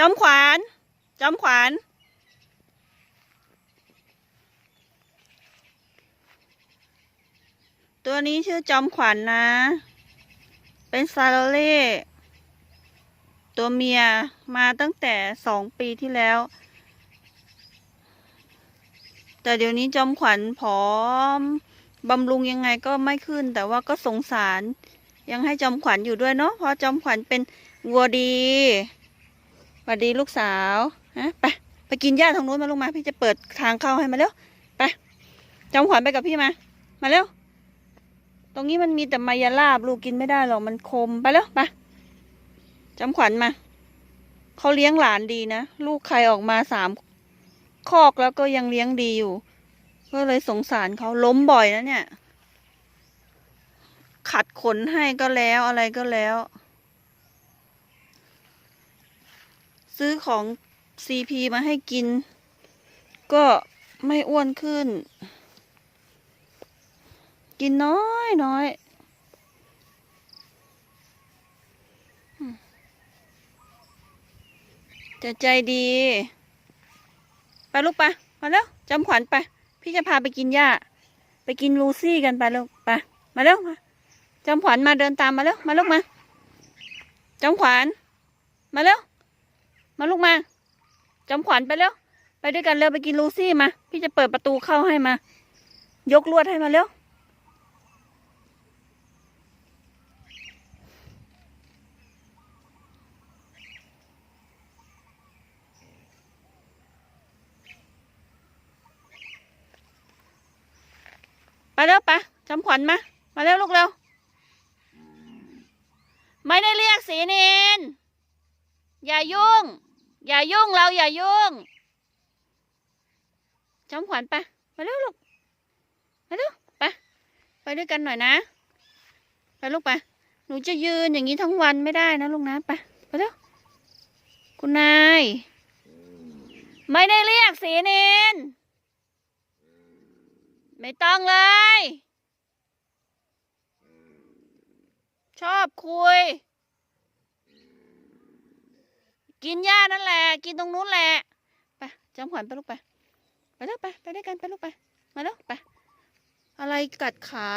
จอมขวาน จอมขวาน ตัวนี้ชื่อจอมขวัญนนะ เป็นซาโลเล่ตัวเมียมาตั้งแต่สองปีที่แล้ว แต่เดี๋ยวนี้จอมขวัญผอมบำรุงยังไงก็ไม่ขึ้น แต่ว่าก็สงสารยังให้จอมขวัญอยู่ด้วยเนาะเพราะจอมขวัญเป็นวัวดี วัสดีลูกสาวฮะไปไปกินหญ้าทางนู้นมาลูกมา พี่จะเปิดทางเข้าให้มาเร็วไปจอมขวัญไปกับพี่มา มาเร็วตรงนี้มันมีแต่มายาลาบลูกกินไม่ได้หรอกมันคมไปแล้วไปจำขวัญมาเขาเลี้ยงหลานดีนะลูกใครออกมาสามคอกแล้วก็ยังเลี้ยงดีอยู่ ก็เลยสงสารเขาล้มบ่อยนะเนี่ย ขัดขนให้ก็แล้วอะไรก็แล้ว ซื้อของซีพีมาให้กิน ก็ไม่อ้วนขึ้น กินน้อยน้อยจะใจดี ไปลูกไปมาแล้วจำขวัญไป พี่จะพาไปกินหญ้า ไปกินลูซี่กันไปลูกไปมาเร็วมาจำขวัญมาเดินตามมาเร็วมาลูกมาจำขวัญมาเร็ว มาลูกมาจำขวัญไปเร็ว ไปด้วยกันเร็วไปกินลูซี่มา พี่จะเปิดประตูเข้าให้มา ยกลวดให้มาเร็ว ไปเร็วไปจำขวัญมา มาเร็วลูกเร็ว ไม่ได้เรียกสีนินอย่ายุ่ง อย่ายุ่งเราอย่ายุ่งจำขวัญไปมาเร็วลูกมาเร็วไปไปด้วยกันหน่อยนะไปลูกไปหนูจะยืนอย่างนี้ทั้งวันไม่ได้นะลูกนะไปไปเร็วคุณนายไม่ได้เรียกสีนินไม่ต้องเลย ชอบคุย กินหญ้านั่นแหละ กินตรงนู้นแหละ ไปจำขวัญไปลูกไป ไปแล้วไป ไปด้วยกันไปลูกไป มาแล้วไป อะไรกัดขา